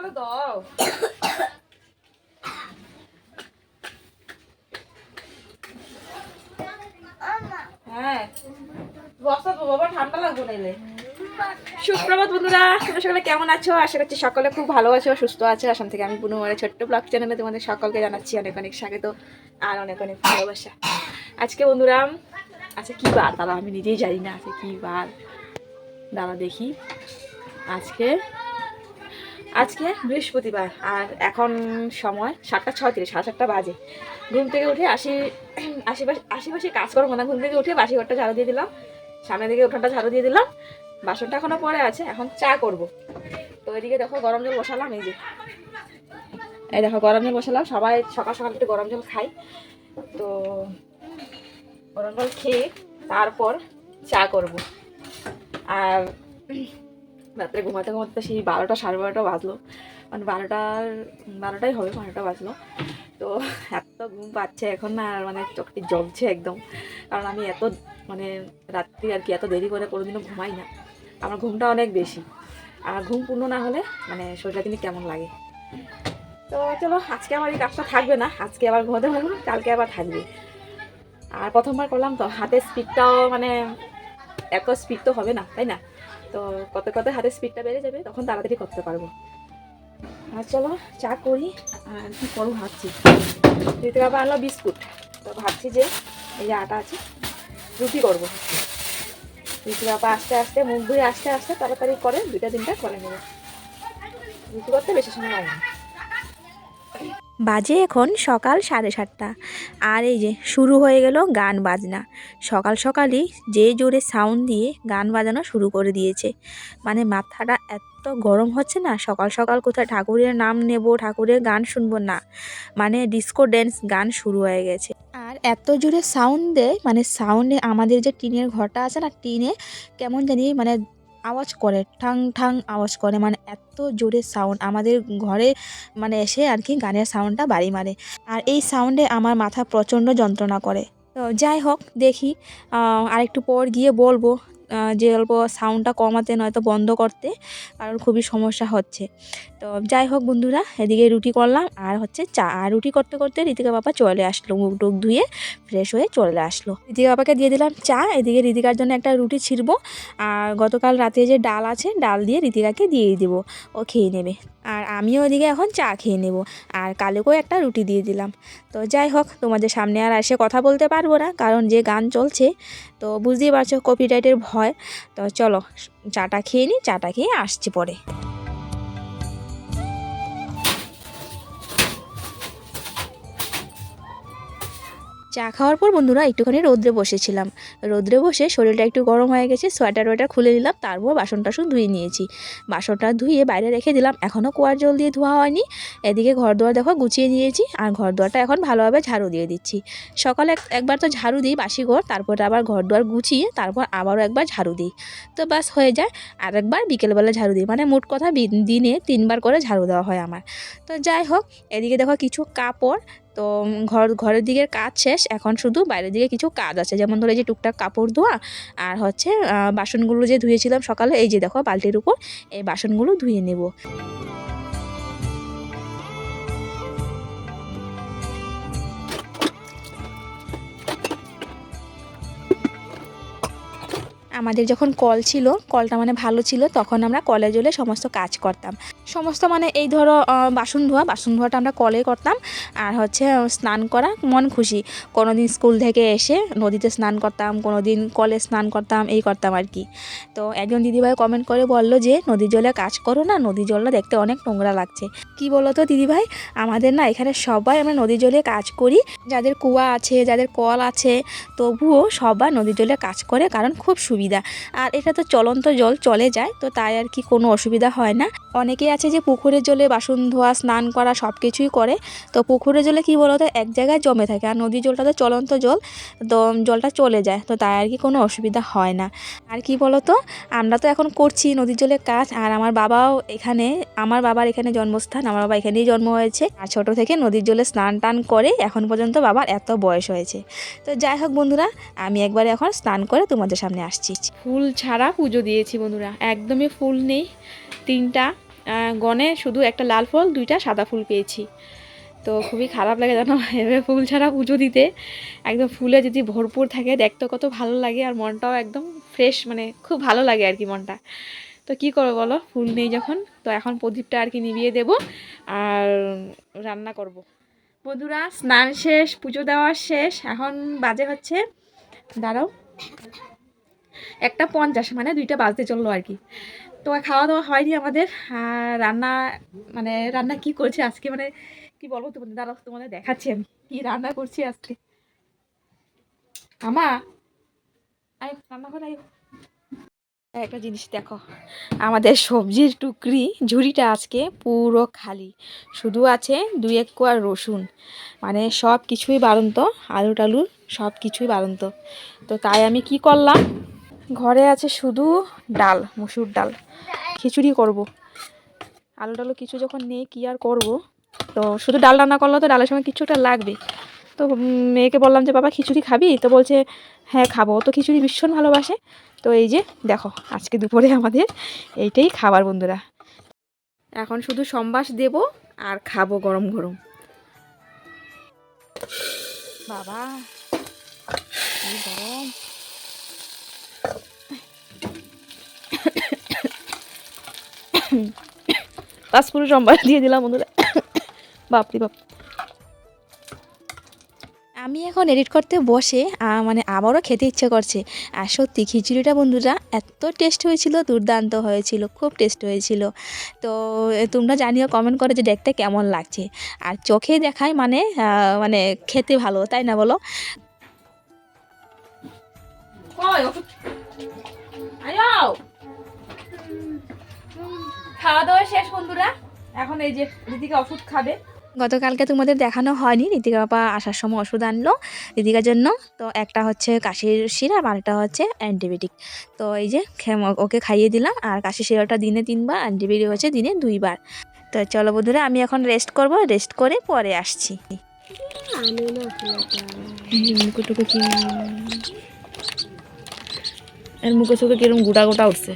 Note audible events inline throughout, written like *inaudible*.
করে দাও। হ্যাঁ নাইলে সুপ্রভাত বন্ধুরা, তোমরা সকলে কেমন আছো? আশা করছি সকলে খুব ভালো আছো, সুস্থ আছো। আসাম থেকে আমি পুনঃ আমার ছোট্ট ব্লগ চ্যানেলে তোমাদের সকলকে জানাচ্ছি অনেক অনেক স্বাগত আর অনেক অনেক ভালোবাসা। আজকে বন্ধুরা আচ্ছা কী বার? দাদা, আমি নিজেই জানি না আজকে কী বার। দাদা দেখি। আজকে আজকে বৃহস্পতিবার, আর এখন সময় সাতটা ছয় তিরিশ, সাড়ে সাতটা বাজে। ঘুম থেকে উঠে আশি, আশেপাশে আশেপাশে কাজ করব না, ঘুম থেকে উঠে বাসি ঘরটা ঝাড়ু দিয়ে দিলাম সামনে দিকে উঠানটা ঝাড়ু দিয়ে দিলাম, বাসনটা এখনও পরে আছে, এখন চা করব। তো এদিকে দেখো গরম জল বসালাম, এই যে। এই দেখো গরম জল বসালাম, সবাই সকাল সকাল একটু গরম জল খাই তো গরম জল খেয়ে তারপর চা করব। আর রাত্রে ঘুমাতে ঘুমাতে সেই বারোটা, সাড়ে বারোটা বাজলো। মানে বারোটার, বারোটাই হবে, বারোটা বাজলো। তো এত ঘুম পাচ্ছে এখন না, আর মানে চোখটি জ্বলছে একদম। কারণ আমি এত মানে রাত্রি আর কি এত দেরি করে কোনোদিনও ঘুমাই না। আমার ঘুমটা অনেক বেশি। আর ঘুম পূর্ণ না হলে মানে শরীরটা কিন্তু কেমন লাগে? তো চলো, আজকে আমার এই কাজটা থাকবে না। আজকে আবার ঘুমাতে পারব না, কালকে আবার থাকবে। আর প্রথমবার করলাম তো, হাতের স্পিডটাও মানে এত স্পিড তো হবে না, তাই না? তো কত কত হাতের স্পিডটা বেড়ে যাবে, তখন তাড়াতাড়ি করতে পারব। আর চলো, চা করি, আর কি করব ভাবছি। দিতে বাবা আনলো বিস্কুট, তো ভাবছি যে এই যে আটা আছে, রুটি করব। রুটি বাবা আস্তে আস্তে, মুখ ধুয়ে আস্তে আস্তে তাড়াতাড়ি করে, দুইটা তিনটা করে নেব। রুটি করতে বেশি সময় লাগে না। বাজে এখন সকাল সাড়ে সাতটা। আর এই যে শুরু হয়ে গেল গান বাজনা। সকাল সকালই যে জোরে সাউন্ড দিয়ে গান বাজানো শুরু করে দিয়েছে। মানে মাথাটা এত গরম হচ্ছে না, সকাল সকাল কোথায় ঠাকুরের নাম নেব, ঠাকুরের গান শুনব না। মানে ডিস্কো ড্যান্স গান শুরু হয়ে গেছে। আর এত জোরে সাউন্ড দেয় মানে সাউন্ডে আমাদের যে টিনের ঘরটা আছে না, টিনে কেমন জানি মানে আওয়াজ করে, ঠাং ঠাং আওয়াজ করে। মানে এত জোরে সাউন্ড আমাদের ঘরে মানে এসে আর কি গানের সাউন্ডটা বাড়ি মারে। আর এই সাউন্ডে আমার মাথা প্রচণ্ড যন্ত্রণা করে। তো যাই হোক, দেখি আরেকটু পর গিয়ে বলব যে অল্প সাউন্ডটা কমাতে নয়তো বন্ধ করতে কারণ খুবই সমস্যা হচ্ছে। তো যাই হোক বন্ধুরা, এদিকে রুটি করলাম আর হচ্ছে চা। আর রুটি করতে করতে ঋতিকা বাবা চলে আসলো, মুখ টুক ধুয়ে ফ্রেশ হয়ে চলে আসলো। ঋতিকা বাবাকে দিয়ে দিলাম চা। এদিকে ঋতিকার জন্য একটা রুটি ছিড়বো। আর গতকাল রাতে যে ডাল আছে, ডাল দিয়ে ঋতিকাকে দিয়ে দেবো। ও খেয়ে নেবে। আর আমিও ওদিকে এখন চা খেয়ে নেব। আর কালেকেও একটা রুটি দিয়ে দিলাম। তো যাই হোক, তোমাদের সামনে আর এসে কথা বলতে পারব না, কারণ যে গান চলছে, তো বুঝতেই পারছ কপিরাইটের ভয় তো চলো চাটা খেয়ে নিই চাটা খেয়ে আসছি পরে। চা খাওয়ার পর বন্ধুরা একটুখানি রোদ্রে বসেছিলাম। রোদ্রে বসে শরীরটা একটু গরম হয়ে গেছে, সোয়েটার ওয়েটার খুলে নিলাম, তারপর বাসন টাসন ধুয়ে নিয়েছি। বাসনটা ধুয়ে বাইরে রেখে দিলাম এখনও কুয়ার জল দিয়ে ধোয়া হয়নি। এদিকে ঘর দুয়ার দেখো গুছিয়ে নিয়েছি, আর ঘর দুয়ারটা এখন ভালোভাবে ঝাড়ু দিয়ে দিচ্ছি। সকালে এক- একবার তো ঝাড়ু দিই বাসি ঘর, তারপর আবার ঘর দুয়ার গুছিয়ে তারপর আবারও একবার ঝাড়ু দিই। তো বাস হয়ে যায়, আর একবার বিকেলবেলা ঝাড়ু দিই। মানে মোট কথা দিনে তিনবার করে ঝাড়ু দেওয়া হয় আমার। তো যাই হোক, এদিকে দেখো কিছু কাপড় তো ঘর, ঘরের দিকের কাজ শেষ, এখন শুধু বাইরের দিকে কিছু কাজ আছে। যেমন ধরো এই যে টুকটাক কাপড় ধোয়া আর হচ্ছে বাসনগুলো যে ধুয়েছিলাম সকালে, এই যে দেখো বালতির উপর, এই বাসনগুলো ধুয়ে নেব। আমাদের যখন কল ছিল কলটা মানে ভালো ছিল, তখন আমরা কলে জলে সমস্ত কাজ করতাম। সমস্ত মানে এই ধরো বাসন ধোয়া, বাসন ধোয়াটা আমরা কলে করতাম। আর হচ্ছে স্নান করা, মন খুশি। কোনো দিন স্কুল থেকে এসে নদীতে স্নান করতাম কোনো দিন কলে স্নান করতাম, এই করতাম আর কি। তো একজন দিদিভাই কমেন্ট করে বলল যে, নদীর জলে কাজ করো না, নদীর জলটা দেখতে অনেক নোংরা লাগছে। কি বলো তো দিদিভাই? আমাদের না এখানে সবাই আমরা নদীর জলে কাজ করি। যাদের কুয়া আছে, যাদের কল আছে, তবুও সবাই নদীর জলে কাজ করে, কারণ খুব সুবিধা। আর এটা তো চলন্ত জল, চলে যায়, তো তাই আর কি কোনো অসুবিধা হয় না। অনেকেই আছে যে পুকুরের জলে বাসন ধোয়া, স্নান করা সব কিছুই করে। তো পুকুরের জলে কি বলতো, এক জায়গায় জমে থাকে। আর নদীর জলটা তো চলন্ত জল, তো জলটা চলে যায়, তো তাই আর কি কোনো অসুবিধা হয় না। আর কি বলতো, আমরা তো এখন করছি নদীর জলে কাজ। আর আমার বাবাও এখানে, আমার বাবার এখানে জন্মস্থান, আমার বাবা এখানেই জন্ম হয়েছে। আর ছোটো থেকে নদীর জলে স্নান টান করে এখন পর্যন্ত বাবার এত বয়স হয়েছে। তো যাই হোক বন্ধুরা, আমি একবার এখন স্নান করে তোমাদের সামনে আসছি। ফুল ছাড়া পুজো দিয়েছি বন্ধুরা, একদমই ফুল নেই, তিনটা গনে শুধু একটা লাল ফুল, দুইটা সাদা ফুল পেয়েছি। তো খুবই খারাপ লাগে জানো, এভাবে ফুল ছাড়া পুজো দিতে, একদম ফুলে যদি ভরপুর থাকে, দেখতে কত ভালো লাগে আর মনটাও একদম ফ্রেশ মানে খুব ভালো লাগে আর কি মনটা। তো কি করব বলো, ফুল নেই যখন, তো এখন প্রদীপটা আর কি নিভিয়ে দেব আর রান্না করব। বন্ধুরা, স্নান শেষ, পুজো দেওয়া শেষ, এখন বাজে হচ্ছে, দাঁড়াও। একটা পঞ্চাশ মানে দুইটা বাজতে চলল আর কি। তো খাওয়া দাওয়া হয়নি আমাদের। রান্না মানে রান্না কি করছে আজকে মানে কি বলব তোমাদের, দাঁড়াও, তোমাদের দেখাচ্ছি আমি কি রান্না করছি আজকে। আমা, আয় রান্না করে একটা জিনিস দেখো, আমাদের সবজির টুকরি, ঝুড়িটা আজকে পুরো খালি। শুধু আছে দুই এক কোয়া রসুন মানে সব কিছুই বাড়ন্ত আলু টালু সব কিছুই বাড়ন্ত। তো তাই আমি কি করলাম ঘরে আছে শুধু ডাল, মুসুর ডাল। খিচুড়ি করব। আলু টালু কিছু যখন নেই, কি আর করব? তো শুধু ডাল রান্না করলে তো ডালের সময় কিছুটা লাগবে। তো মেয়েকে বললাম যে, বাবা, খিচুড়ি খাবি? তো বলছে হ্যাঁ খাব। তো খিচুড়ি ভীষণ ভালোবাসে। তো এই যে, দেখো, আজকে দুপুরে আমাদের এইটাই খাবার বন্ধুরা। এখন শুধু সম্বাস দেব আর খাব গরম গরম। বাবা গরম। পাঁচপুরি সম্বাস দিয়ে দিলাম বন্ধুরা। বাপরি বাপ। আমি এখন এডিট করতে বসে মানে আবারও খেতে ইচ্ছে করছে। আর সত্যি খিচুড়িটা বন্ধুরা এত টেস্ট হয়েছিল দুর্দান্ত হয়েছিল খুব টেস্ট হয়েছিল। তো তোমরা জানিও কমেন্ট করে যে দেখতে কেমন লাগছে। আর চোখে দেখায় মানে মানে খেতে ভালো তাই না বলো? খাওয়া দাওয়া শেষ বন্ধুরা। এখন এই যে দিদিকে ওষুধ খাবে। গতকালকে তোমাদের দেখানো হয়নি ঋতিকা বাবা আসার সময় ওষুধ আনলো ঋতিকার জন্য। তো একটা হচ্ছে কাশির সিরাপ আর একটা হচ্ছে অ্যান্টিবায়োটিক। তো এই যে ওকে খাইয়ে দিলাম আর কাশির সিরাপটা দিনে তিনবার অ্যান্টিবায়োটিক হচ্ছে দিনে দুইবার। তো চলো বন্ধুরা আমি এখন রেস্ট করব রেস্ট করে পরে আসছি। মুখটুকু এর মুখে চোখে কিরম গোটা গোটা উঠছে।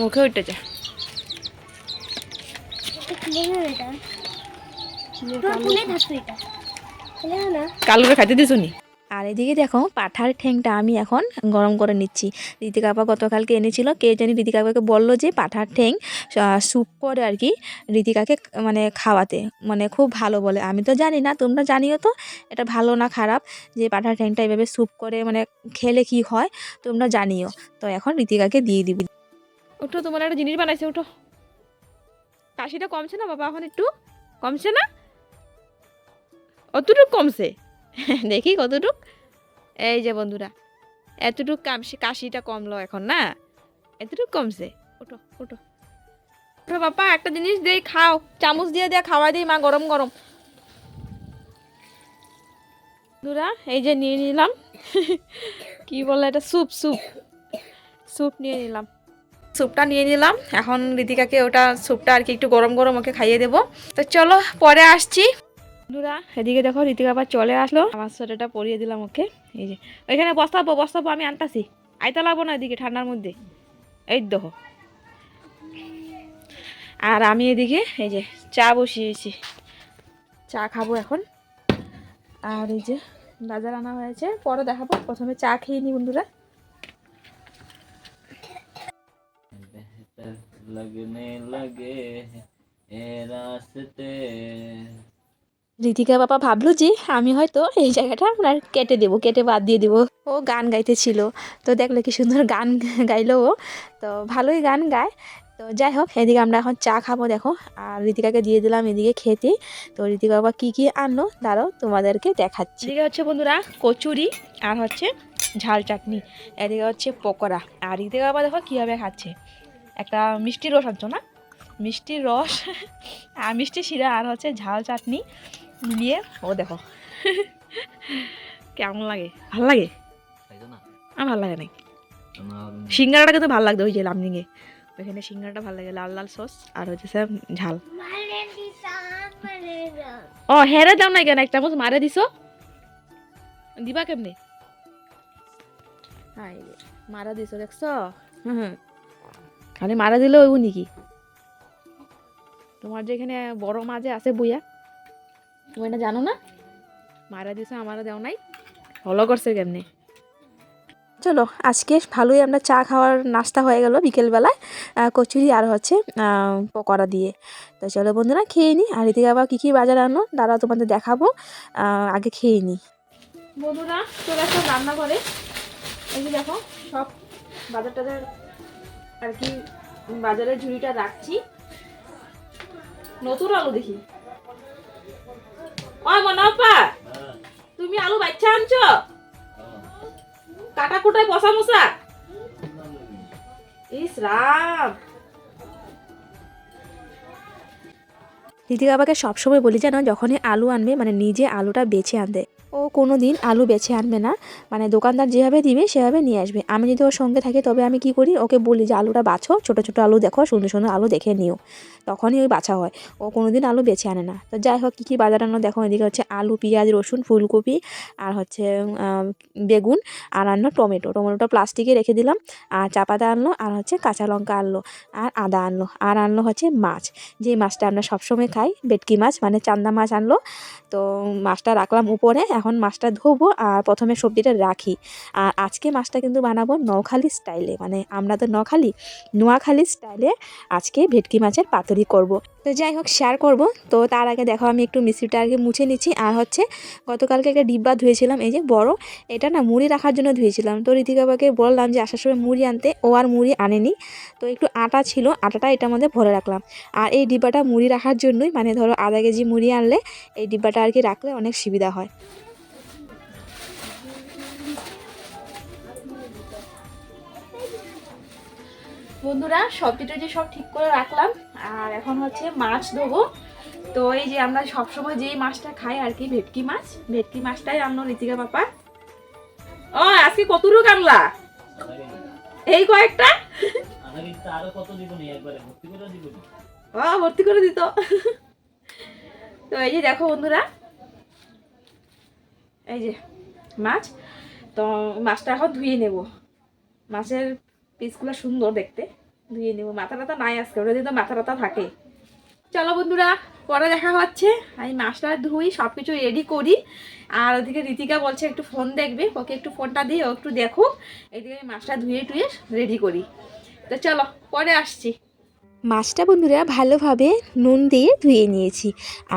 মুখে উঠেছে কালুরে খাইতে দিছো নি? আর এদিকে দেখো পাঠার ঠ্যাংটা আমি এখন গরম করে নিচ্ছি। ঋতিকা আপা গতকালকে এনেছিল কে জানি ঋতিকা আপাকে বলল যে পাঠার ঠ্যাং স্যুপ করে আর কি ঋতিকাকে মানে খাওয়াতে। মানে খুব ভালো বলে। আমি তো জানি না তোমরা জানিও তো এটা ভালো না খারাপ? যে পাঠার ঠ্যাংটা এভাবে স্যুপ করে মানে খেলে কি হয় তোমরা জানিও। তো এখন ঋতিকাকে দিয়ে দিবি। উঠো তোমার একটা জিনিস বানাইছে উঠো কাশিটা কমছে না বাবা এখন একটু? কমছে না? অতটুক কমছে? *laughs* দেখি কতটুক। এই যে বন্ধুরা, এতটুক কাশি কাশিটা কমলো এখন না? এতটুক কমছে। উঠো উঠো উঠো বাবা, একটা জিনিস দেই খাও। চামচ দিয়ে দিয়ে খাওয়া দিই মা, গরম গরম। বন্ধুরা, এই যে নিয়ে নিলাম। *laughs* কি বলে এটা? Soup soup. স্যুপ নিয়ে নিলাম। স্যুপটা নিয়ে নিলাম। এখন ঋতিকাকে ওটা স্যুপটা আর কি একটু গরম গরম ওকে খাইয়ে দেবো। তো চলো, পরে আসছি। বন্ধুরা, এদিকে দেখো ঋতিকা আবার চলে আসলো। আমার সোয়েটারটা পরিয়ে দিলাম ওকে। এই যে, ওইখানে বস্তাবো বস্তাবো আমি আনতাছি। আইতে লাগবো না এদিকে ঠান্ডার মধ্যে। এই দেখো। আর আমি এদিকে এই যে চা বসিয়েছি। চা খাব এখন। আর এই যে বাজার আনা হয়েছে, পরে দেখাবো। প্রথমে চা খেয়ে নি বন্ধুরা। लगने लगे हैं ये रास्ते ঋতিকা বাবা ভাবলো যে আমি হয়তো এই জায়গাটা আপনার কেটে দেবো কেটে বাদ দিয়ে দেবো ও গান গাইতেছিল তো দেখলো কি সুন্দর গান গাইলো ও তো ভালোই গান গায় তো যাই হোক এদিকে আমরা এখন চা খাবো দেখো আর ঋতিকাকে দিয়ে দিলাম এদিকে খেতে তো ঋতিকা বাবা কী কী আনলো দাঁড়াও তোমাদেরকে দেখাচ্ছি এদিকে হচ্ছে বন্ধুরা কচুরি আর হচ্ছে ঝাল চাটনি এদিকে হচ্ছে পকোড়া আর এদিকে আবার দেখো কীভাবে খাচ্ছে একটা মিষ্টি রস আনছো না? মিষ্টি রস আর মিষ্টি শিরা আর হচ্ছে ঝাল চাটনি মিলিয়ে ও দেখো। কেমন লাগে? ভালো লাগে? আমার ভালো লাগে নাকি আমার সিঙ্গারাটা কিন্তু ভালো লাগতো ওই যে লামদিংয়ে ওইখানে সিঙ্গারাটা ভালো লাগে লাল লাল সস আর হচ্ছে স্যার ঝাল। ও হেরে দাও না কেন এক চামচ মারে দিছো? দিবা কেমনে? হাই রে, মারা দিছো দেখছ? হুম। খালি মারা দিলে ওই নাকি তোমার যেখানে বড় মাঝে আছে বুয়া তুমি না জানো না? মারা দিছে আমারও দেও নাই। হলো করছে কেমনে? চলো আজকে ভালোই আমরা চা খাওয়ার নাস্তা হয়ে গেল বিকেলবেলায়। কচুরি আর হচ্ছে পকোড়া দিয়ে। তো চলো বন্ধুরা খেয়ে নিই আর এদিকে আবার কী কী বাজার আনো দাঁড়াও তোমাদের দেখাবো। আগে খেয়ে নিই বন্ধুরা চলে আসলাম রান্না করে এই দেখো সব বাজার টাজার আর কি বাজারের ঝুড়িটা রাখছি। নতুন আলু দেখি। ওই মনাপা তুমি আলু বাচ্চা আনছো? কাটা কুটায় বসা মশা ইস রাম। দিদি বাবাকে সবসময় বলি যেন যখনই আলু আনবে মানে নিজে আলুটা বেছে আনতে। ও কোনো দিন আলু বেছে আনবে না। মানে দোকানদার যেভাবে দিবে, সেভাবে নিয়ে আসবে। আমি যদি ওর সঙ্গে থাকি, তবে আমি কি করি? ওকে বলি যে, আলুটা বাছো, ছোটো ছোটো আলু দেখো, সুন্দর সুন্দর আলু দেখে নিও। তখনই ওই বাছা হয়। ও কোনো দিন আলু বেছে আনে না। তো যাই হোক, কী কী বাজার আনো দেখো, এদিকে হচ্ছে আলু, পেঁয়াজ, রসুন, ফুলকপি আর হচ্ছে বেগুন আর আনলো টমেটো। টমেটোটা প্লাস্টিকে রেখে দিলাম আর চা পাতা আনলো আর হচ্ছে কাঁচা লঙ্কা আনলো আর আদা আনলো আর আনলো হচ্ছে মাছ। যে মাছটা আমরা সবসময় খাই, ভেটকি মাছ মানে চান্দা মাছ আনলো। তো মাছটা রাখলাম উপরে, এখন মাছটা ধোবো আর প্রথমে সবজিটা রাখি। আর আজকে মাছটা কিন্তু বানাবো নখালি স্টাইলে মানে আমরা তো নখালি, নোয়াখালি স্টাইলে আজকে ভেটকি মাছের পাতুরি করব। তো যাই হোক, শেয়ার করব। তো তার আগে দেখো, আমি একটু মিশ্রিটা আগে মুছে নিচ্ছি। আর হচ্ছে, গতকালকে একটা ডিব্বা ধুয়েছিলাম, এই যে বড়, এটা না মুড়ি রাখার জন্য ধুয়েছিলাম। তো ঋতিকাবাকে বললাম যে আসার সময় মুড়ি আনতে, ও আর মুড়ি আনেনি। তো একটু আটা ছিল, আটাটা এটার মধ্যে ভরে রাখলাম। আর এই ডিব্বাটা মুড়ি রাখার জন্যই মানে ধরো আধা কেজি মুড়ি আনলে, এই ডিব্বাটা আর কি রাখলে অনেক সুবিধা হয়। বন্ধুরা সবজিটা যে সব ঠিক করে রাখলাম। আর এখন হচ্ছে মাছ দেবো তো এই যে আমরা সবসময় যেই মাছটা খাই আর কি, ভেটকি মাছ। ভেটকি মাছটাই আনলো ঋতিকা পাপা ও, আজকে কত রুক আনলা? এই কয়েকটা? ও, ভর্তি করে দিত। তো এই যে দেখো বন্ধুরা, এই যে মাছ। তো মাছটা এখন ধুয়ে নেব। মাছের পিসগুলো সুন্দর দেখতে। ধুয়ে নেব। মাথা টাথা নাই আজকে, ওটা যদি মাথা টাথা থাকে। চলো বন্ধুরা, পরে দেখা হচ্ছে। আমি মাছটা ধুই সব কিছু রেডি করি। আর ওদিকে রীতিকা বলছে, একটু ফোন দেখবে। ওকে একটু ফোনটা দিয়ে ও একটু দেখুক। এদিকে আমি মাছটা ধুয়ে টুয়ে রেডি করি। তো চলো, পরে আসছি। মাছটা বন্ধুরা ভালোভাবে নুন দিয়ে ধুয়ে নিয়েছি।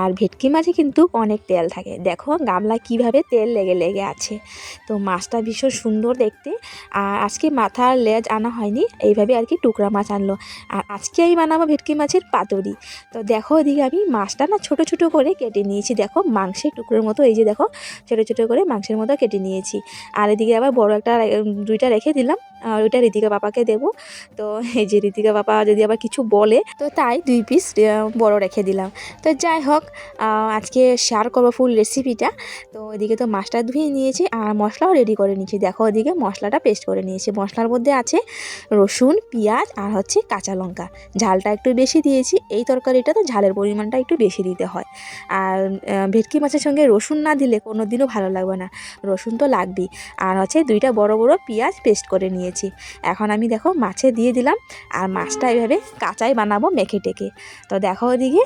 আর ভেটকি মাছে কিন্তু অনেক তেল থাকে। দেখো গামলা কীভাবে তেল লেগে লেগে আছে। তো মাছটা ভীষণ সুন্দর দেখতে। আর আজকে মাথার লেজ আনা হয়নি, এইভাবে আর কি টুকরা মাছ আনলো। আর আজকে আমি বানাবো ভেটকি মাছের পাতুরি। তো দেখো ওদিকে আমি মাছটা না ছোট ছোট করে কেটে নিয়েছি। দেখো মাংসের টুকরোর মতো, এই যে দেখো ছোট ছোট করে মাংসের মতো কেটে নিয়েছি। আর এদিকে আবার বড় একটা দুইটা রেখে দিলাম। আর ওইটা ঋতিকা পাপাকে দেবো। তো এই যে ঋতিকা পাপা যদি আবার কিছু বলে, তো তাই দুই পিস বড় রেখে দিলাম। তো যাই হোক আজকে শেয়ার করব ফুল রেসিপিটা তো এদিকে তো মাছটা ধুয়ে নিয়েছি, আর মশলাও রেডি করে নিয়েছি। দেখো ওদিকে মশলাটা পেস্ট করে নিয়েছি। মশলার মধ্যে আছে রসুন, পেঁয়াজ, আর হচ্ছে কাঁচা লঙ্কা। ঝালটা একটু বেশি দিয়েছি, এই তরকারিটা তো ঝালের পরিমাণটা একটু বেশি দিতে হয়। আর ভেটকি মাছের সঙ্গে রসুন না দিলে কোনো দিনও ভালো লাগবে না। রসুন তো লাগবেই। আর হচ্ছে দুইটা বড় বড় পেঁয়াজ পেস্ট করে নিয়েছি। এখন আমি দেখো মাছে দিয়ে দিলাম আর মাছটা এইভাবে কাঁচাই বানাবো মেখে টেকে তো দেখো ওদিকে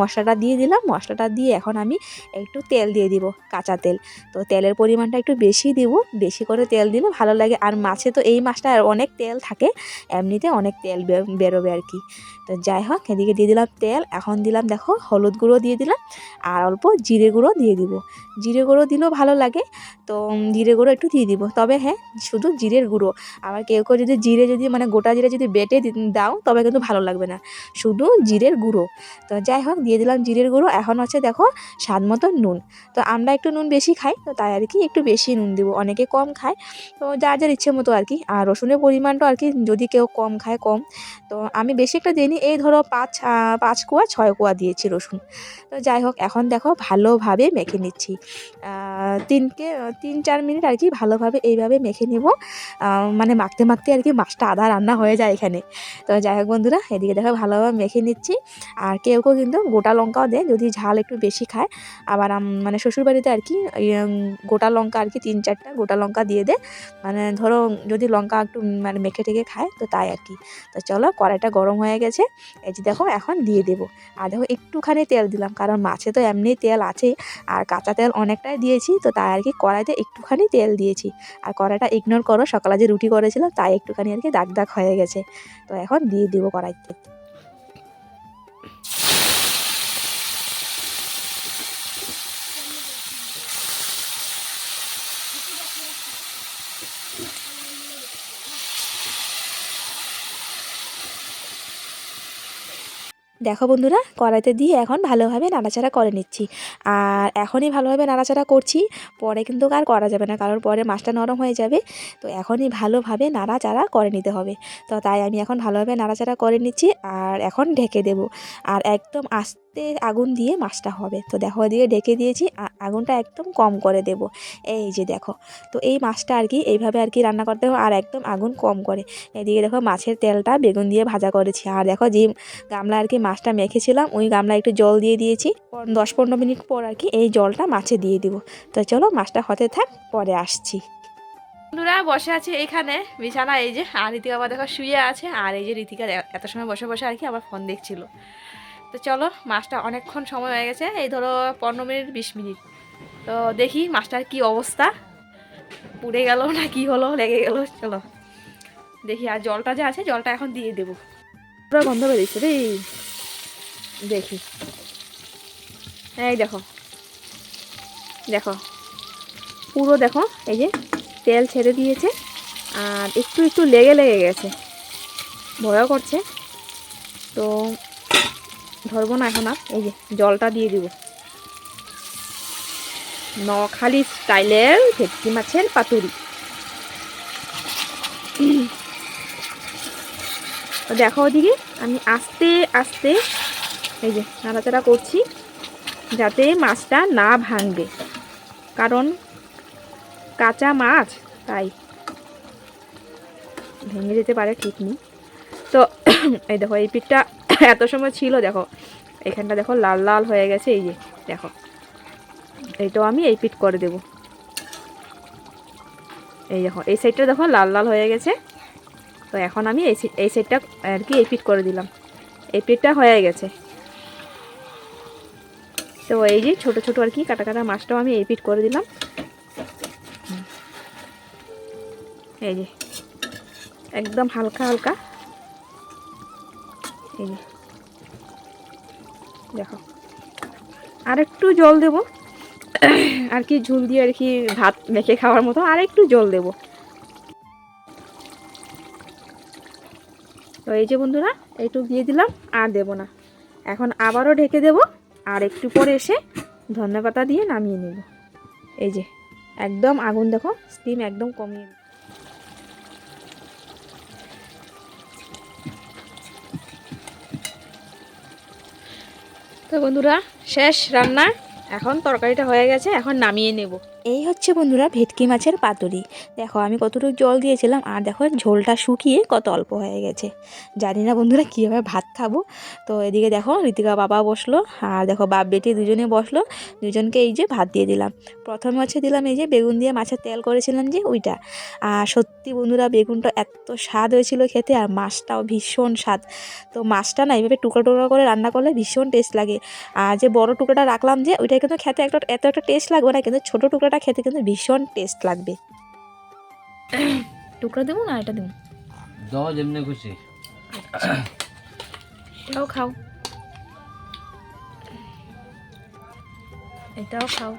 মশলাটা দিয়ে দিলাম। মশলাটা দিয়ে এখন আমি একটু তেল দিয়ে দিব, কাঁচা তেল। তো তেলের পরিমাণটা একটু বেশি দিব, বেশি করে তেল দিলে ভালো লাগে। আর মাছে তো এই মাছটা অনেক তেল থাকে, এমনিতে অনেক তেল বেরোবে আর কি। তো যাই হোক, এদিকে দিয়ে দিলাম তেল। এখন দিলাম দেখো হলুদ গুঁড়ো দিয়ে দিলাম আর অল্প জিরে গুঁড়ো দিয়ে দিব। জিরে গুঁড়ো দিলেও ভালো লাগে, তো জিরে গুঁড়ো একটু দিয়ে দিব। তবে হ্যাঁ শুধু জিরের গুঁড়ো। আবার কেউ কেউ যদি জিরে যদি মানে গোটা জিরে যদি বেটে দাও তবে কিন্তু ভালো লাগবে না। শুধু জিরের গুঁড়ো। তো যাই হোক দিয়ে দিলাম জিরের গুঁড়ো। এখন হচ্ছে দেখো স্বাদ মতো নুন। তো আমরা একটু নুন বেশি খাই তো তাই আর কি একটু বেশি নুন দেবো। অনেকে কম খায়। তো যার যার ইচ্ছে মতো আর কি। আর রসুনের পরিমাণটা আর কি যদি কেউ কম খায় কম। তো আমি বেশি একটা দিইনি। এই ধরো পাঁচ পাঁচ কোয়া ছয় কোয়া দিয়েছি রসুন। তো যাই হোক এখন দেখো ভালোভাবে মেখে নিচ্ছি। তিনকে তিন চার মিনিট আর কি ভালোভাবে এইভাবে মেখে নেব। আহ, মানে মাখতে মাখতে আর কি মাছটা আধা রান্না হয়ে যায় এখানে। তো যাই হোক বন্ধুরা, এদিকে দেখো ভালোভাবে মেখে নিচ্ছি। আর কেউ কেউ কিন্তু গোটা লঙ্কাও দেয়, যদি ঝাল একটু বেশি খায়। আবার মানে শ্বশুরবাড়িতে আর কি গোটা লঙ্কা আর কি তিন চারটা গোটা লঙ্কা দিয়ে দেয়। মানে ধরো যদি লঙ্কা একটু মানে মেখে টেখে খায়, তো তাই আর কি। তো চলো, কড়াইটা গরম হয়ে গেছে। এই যে দেখো, এখন দিয়ে দেবো। আর দেখো, একটুখানি তেল দিলাম, কারণ মাছে তো এমনি তেল আছে। আর কাঁচা তেল অনেকটাই দিয়েছি, তো তাই আর কি কড়াইতে একটুখানি তেল দিয়েছি। আর কড়াইটা ইগনোর করো, সকালে যে রুটি করেছিলাম তাই একটুখানি আর কি দাগ দাগ হয়ে গেছে। তো এখন দিয়ে দিব কড়াইতে। দেখো বন্ধুরা, কড়াইতে দিয়ে এখন ভালোভাবে নাড়াচাড়া করে নিচ্ছি। আর এখনই ভালোভাবে নাড়াচাড়া করছি, পরে কিন্তু আর করা যাবে না, কারণ পরে মাছটা নরম হয়ে যাবে। তো এখনই ভালোভাবে নাড়াচাড়া করে নিতে হবে। তো তাই আমি এখন ভালোভাবে নাড়াচাড়া করে নিচ্ছি, আর এখন ঢেকে দেব। আর একদম আস্তে আগুন দিয়ে মাছটা হবে। তো দেখো দিয়ে ঢেকে দিয়েছি আগুনটা একদম কম করে দেব। এই যে দেখো, তো এই মাছটা আর কি এইভাবে আর কি রান্না করতে হবে আর একদম আগুন কম করে। এদিকে দেখো, মাছের তেলটা বেগুন দিয়ে ভাজা করেছি। আর দেখো, যে গামলা আর কি মাছটা মেখেছিলাম, ওই গামলা একটু জল দিয়ে দিয়েছি। দশ পনেরো মিনিট পর আর কি এই জলটা মাছে দিয়ে দিব। তো চলো, মাছটা হতে থাক, পরে আসছি। বন্ধুরা, বসে আছে এইখানে বিছানা এই যে, আর রীতিকা আবার দেখো শুয়ে আছে। আর এই যে রীতিকা এ- এত সময় বসে বসে আর কি আবার ফোন দেখছিল। তো চলো মাছটা অনেকক্ষণ সময় হয়ে গেছে, এই ধরো পনেরো মিনিট, বিশ মিনিট। তো দেখি মাছটার কি অবস্থা। পুড়ে গেল না কি হলো, লেগে গেল, চলো। দেখি, আর জলটা যে আছে, জলটা এখন দিয়ে দেবো। পুরো গন্ধ বেরিয়েছে রে। দেখি। এই দেখো। দেখো। পুরো দেখো, এই যে তেল ছেড়ে দিয়েছে, আর একটু একটু লেগে লেগে গেছে। ভয়ও করছে। তো ধরবো না এখন আর, এই যে জলটা দিয়ে দিব। নখালি স্টাইলের ভেটকি মাছের পাতুরি। দেখো ওদিকে, আমি আস্তে আস্তে এই যে নাড়াচাড়া করছি যাতে মাছটা না ভাঙবে। কারণ কাঁচা মাছ, তাই। ভেঙে যেতে পারে ঠিক নেই। তো এই দেখো, এই পিঠটা এত সময় ছিল, দেখো। এখানটা দেখো লাল লাল হয়ে গেছে, এই যে, দেখো। এইটাও আমি এই পিঠ করে দেব। এই দেখো, এই সাইডটা দেখো লাল লাল হয়ে গেছে। তো এখন আমি এই এই সাইডটা আর কি এই পিঠ করে দিলাম। এই পিঠটা হয়ে গেছে। তো এই যে ছোট ছোট আর কি কাটা কাটা মাছটাও আমি এই পিঠ করে দিলাম। এই যে, একদম হালকা হালকা। এই যে দেখো। আর একটু জল দেব। আর কি ঝুল দিয়ে আর কি ভাত মেখে খাওয়ার মতো আর একটু জল দেব। তো এই যে বন্ধুরা, এইটুকু দিয়ে দিলাম, আর দেব না। এখন আবারও ঢেকে দেব, আর একটু পরে এসে ধনেপাতা দিয়ে নামিয়ে নেব। এই যে, একদম আগুন দেখো স্টিম একদম কমিয়ে তো বন্ধুরা শেষ রান্না। এখন তরকারিটা হয়ে গেছে এখন নামিয়ে নেব। এই হচ্ছে বন্ধুরা ভেটকি মাছের পাতুরি। দেখো, আমি কতটুকু জল দিয়েছিলাম, আর দেখো ঝোলটা শুকিয়ে কত অল্প হয়ে গেছে। জানি না বন্ধুরা কীভাবে ভাত খাব। তো এদিকে দেখো ঋতিকা বাবা বসল, আর দেখো, বাপ, বেটি দুজনে বসল। দুজনকে এই যে ভাত দিয়ে দিলাম। প্রথমে হচ্ছে দিলাম এই যে বেগুন দিয়ে মাছের তেল করেছিলাম যে ওইটা। আর সত্যি বন্ধুরা, বেগুনটা এত স্বাদ হয়েছিল খেতে, আর মাছটাও ভীষণ স্বাদ। তো মাছটা না, এইভাবে টুকরো টুকরো করে রান্না করলে ভীষণ টেস্ট লাগে। আর যে বড় টুকরোটা রাখলাম যে ওইটা কিন্তু খেতে একটা, এত একটা টেস্ট লাগবে না, কিন্তু ছোটো টুকরোটা খেতে কিন্তু ভীষণ টেস্ট লাগবে। টুকরা দেবো না এটা দেবো? দাও যেমনি খুশি। এটাও খাও। এটাও খাও।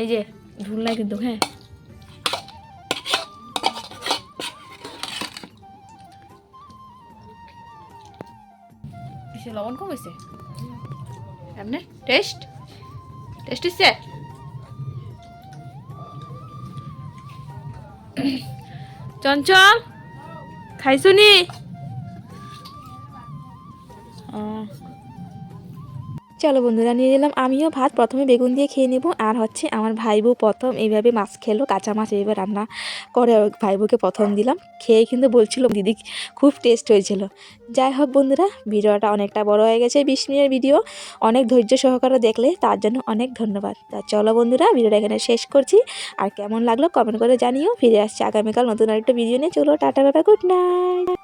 এই যে ঝুল নাই কিন্তু হ্যাঁ। লবণ কম হয়েছে? এমনি টেস্ট? টেস্ট হচ্ছে? চঞ্চল? খাইছনি চলো বন্ধুরা, নিয়ে নিলাম। আমিও ভাত। প্রথমে বেগুন দিয়ে খেয়ে নেব। আর হচ্ছে আমার ভাই বউ প্রথম এইভাবে মাছ খেলো, কাঁচা মাছ এইভাবে রান্না করে ওর ভাই বউকে প্রথম দিলাম। খেয়ে কিন্তু বলছিল, দিদি, খুব টেস্ট হয়েছিল। যাই হোক বন্ধুরা, ভিডিওটা অনেকটা বড় হয়ে গেছে বিশ মিনিটের ভিডিও অনেক ধৈর্য সহকারে দেখলে তার জন্য অনেক ধন্যবাদ। তা চলো বন্ধুরা, ভিডিওটা এখানে শেষ করছি। আর কেমন লাগল কমেন্ট করে জানিও। ফিরে আসছি আগামীকাল নতুন আরেকটা ভিডিও নিয়ে। চলো, টাটা টাটা, গুড নাইট।